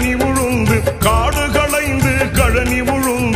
anyone.